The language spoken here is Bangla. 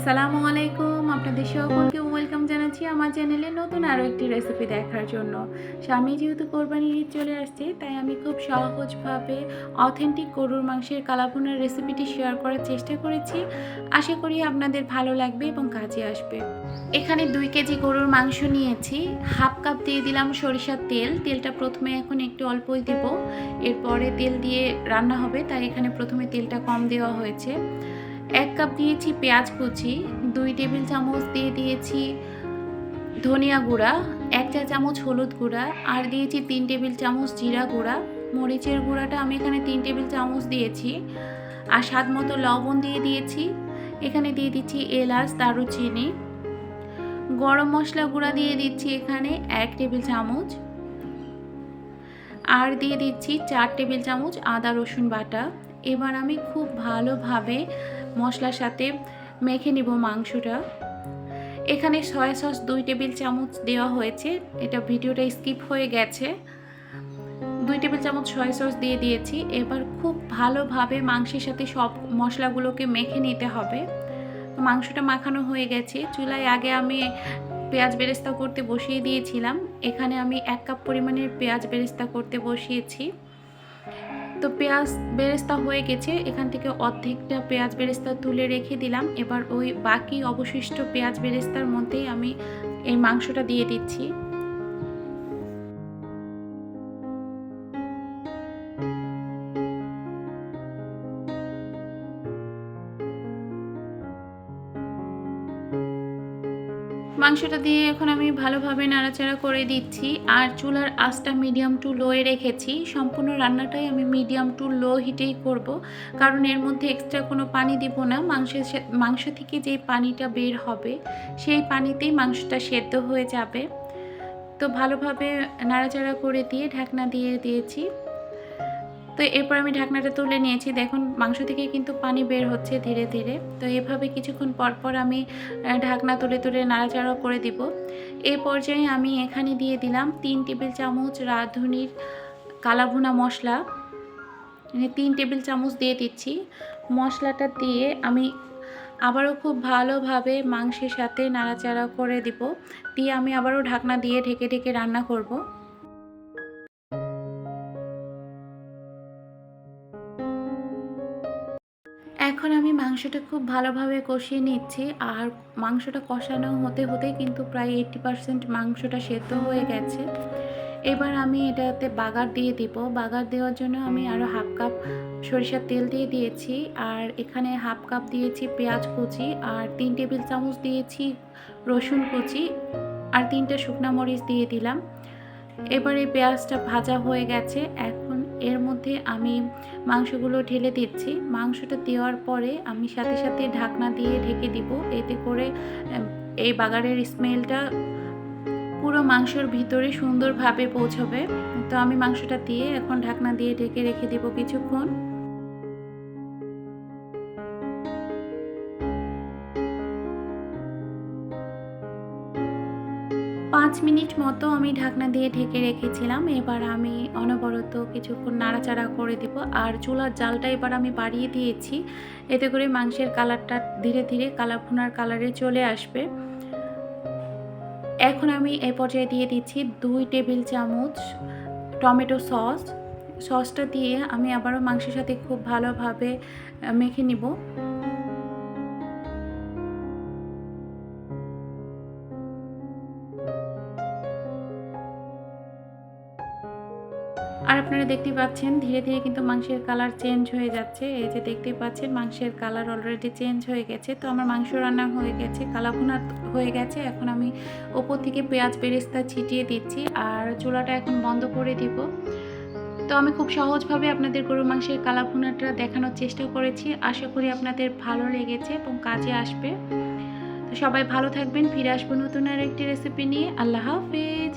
আসসালামু আলাইকুম আপনাদের সকলকে ওয়েলকাম জানাচ্ছি আমার চ্যানেলে নতুন আরও একটি রেসিপি দেখার জন্য। স্বামী যেহেতু কোরবানির ঈদ চলে আসছে, তাই আমি খুব সহজভাবে অথেন্টিক গরুর মাংসের কালাভুনার রেসিপিটি শেয়ার করার চেষ্টা করেছি। আশা করি আপনাদের ভালো লাগবে এবং কাজে আসবে। এখানে দুই কেজি গরুর মাংস নিয়েছি, হাফ কাপ দিয়ে দিলাম সরিষার তেল, তেলটা প্রথমে এখন একটু অল্পই দেব। এরপরে তেল দিয়ে রান্না হবে, তাই এখানে প্রথমে তেলটা কম দেওয়া হয়েছে। এক কাপ দিয়েছি পেঁয়াজ কুচি, দুই টেবিল চামচ দিয়ে দিয়েছি ধনিয়া গুঁড়া, এক চা চামচ হলুদ গুঁড়া, আর দিয়েছি তিন টেবিল চামচ জিরা গুঁড়া। মরিচের গুঁড়াটা আমি এখানে তিন টেবিল চামচ দিয়েছি। আর স্বাদ মতো লবণ দিয়ে দিয়েছি। এখানে দিয়ে দিচ্ছি এলাচ, দারুচিনি। গরম মশলা গুঁড়া দিয়ে দিচ্ছি এখানে এক টেবিল চামচ। আর দিয়ে দিচ্ছি চার টেবিল চামচ আদা রসুন বাটা। এবার আমি খুব ভালোভাবে মশলার সাথে মেখে নিব মাংসটা। এখানে সয়া সস দুই টেবিল চামচ দেওয়া হয়েছে। এটা ভিডিওটা স্কিপ হয়ে গেছে। দুই টেবিল চামচ সয়া সস দিয়ে দিয়েছি। এবার খুব ভালোভাবে মাংসের সাথে সব মশলাগুলোকে মেখে নিতে হবে। মাংসটা মাখানো হয়ে গেছে। চুলায় আগে আমি পেঁয়াজ বেরেস্তা করতে বসিয়ে দিয়েছিলাম। এখানে আমি এক কাপ পরিমাণের পেঁয়াজ বেরেস্তা করতে বসিয়েছি। তো পেঁয়াজ বেরেস্তা হয়ে গেছে, এখান থেকে অর্ধেকটা পেঁয়াজ বেরেস্তা তুলে রেখে দিলাম। এবার ওই বাকি অবশিষ্ট পেঁয়াজ বেরেস্তার মধ্যেই আমি এই মাংসটা দিয়ে দিচ্ছি। মাংসটা দিয়ে এখন আমি ভালোভাবে নাড়াচাড়া করে দিচ্ছি। আর চুলার আঁচটা মিডিয়াম টু লোয়ে রেখেছি। সম্পূর্ণ রান্নাটাই আমি মিডিয়াম টু লো হিটেই করব। কারণ এর মধ্যে এক্সট্রা কোনো পানি দিব না। মাংসের মাংস থেকে যে পানিটা বের হবে, সেই পানিতেই মাংসটা সেদ্ধ হয়ে যাবে। তো ভালোভাবে নাড়াচাড়া করে দিয়ে ঢাকনা দিয়ে দিয়েছি। তো এরপর আমি ঢাকনাটা তুলে নিয়েছি। দেখুন, মাংস থেকে কিন্তু পানি বের হচ্ছে ধীরে ধীরে। তো এভাবে কিছুক্ষণ পর পর আমি ঢাকনা তুলে তুলে নাড়াচাড়া করে দিব। এই পর্যায়ে আমি এখানে দিয়ে দিলাম তিন টেবিল চামচ রাঁধুনির কালাভুনা মশলা। তিন টেবিল চামচ দিয়ে দিচ্ছি। মশলাটা দিয়ে আমি আবারও খুব ভালোভাবে মাংসের সাথে নাড়াচাড়া করে দিব। দিয়ে আমি আবারও ঢাকনা দিয়ে ঢেকে ঢেকে রান্না করব। এখন আমি মাংসটা খুব ভালোভাবে কষিয়ে নিচ্ছি। আর মাংসটা কষানো হতে হতে কিন্তু প্রায় এইটটি পারসেন্ট মাংসটা সেদ্ধ হয়ে গেছে। এবার আমি এটাতে বাগার দিয়ে দিব। বাগার দেওয়ার জন্য আমি আরও হাফ কাপ সরিষার তেল দিয়ে দিয়েছি। আর এখানে হাফ কাপ দিয়েছি পেঁয়াজ কুচি। আর তিন টেবিল চামচ দিয়েছি রসুন কুচি। আর তিনটা শুকনা মরিচ দিয়ে দিলাম। এবার এই পেঁয়াজটা ভাজা হয়ে গেছে। এখন এর মধ্যে আমি মাংসগুলো ঢেলে দিচ্ছি। মাংসটা দেওয়ার পরে আমি সাথে সাথে ঢাকনা দিয়ে ঢেকে দিব। এতে করে এই বাগারের স্মেলটা পুরো মাংসর ভিতরে সুন্দরভাবে পৌঁছবে। তো আমি মাংসটা দিয়ে এখন ঢাকনা দিয়ে ঢেকে রেখে দেব কিছুক্ষণ। পাঁচ মিনিট মতো আমি ঢাকনা দিয়ে ঢেকে রেখেছিলাম। এবার আমি অনবরত কিছুক্ষণ নাড়াচাড়া করে দিব। আর চুলার জালটা এবার আমি বাড়িয়ে দিয়েছি। এতে করে মাংসের কালারটা ধীরে ধীরে ভুনার কালারে চলে আসবে। এখন আমি এ পর্যায়ে দিয়ে দিচ্ছি দুই টেবিল চামচ টমেটো সস। সসটা দিয়ে আমি আবারও মাংসের সাথে খুব ভালোভাবে মেখে নিব। আর আপনারা দেখতে পাচ্ছেন, ধীরে ধীরে কিন্তু মাংসের কালার চেঞ্জ হয়ে যাচ্ছে। এই যে দেখতে পাচ্ছেন, মাংসের কালার অলরেডি চেঞ্জ হয়ে গেছে। তো আমার মাংস রান্না হয়ে গেছে, কালাভুনা হয়ে গেছে। এখন আমি ওপর থেকে পেঁয়াজ বেরেস্তা ছিটিয়ে দিচ্ছি আর চুলাটা এখন বন্ধ করে দিব। তো আমি খুব সহজভাবে আপনাদের গরুর মাংসের কালাভুনাটা দেখানোর চেষ্টা করেছি। আশা করি আপনাদের ভালো লেগেছে এবং কাজে আসবে। তো সবাই ভালো থাকবেন, ফিরে আসব নতুন আর একটি রেসিপি নিয়ে। আল্লাহ হাফেজ।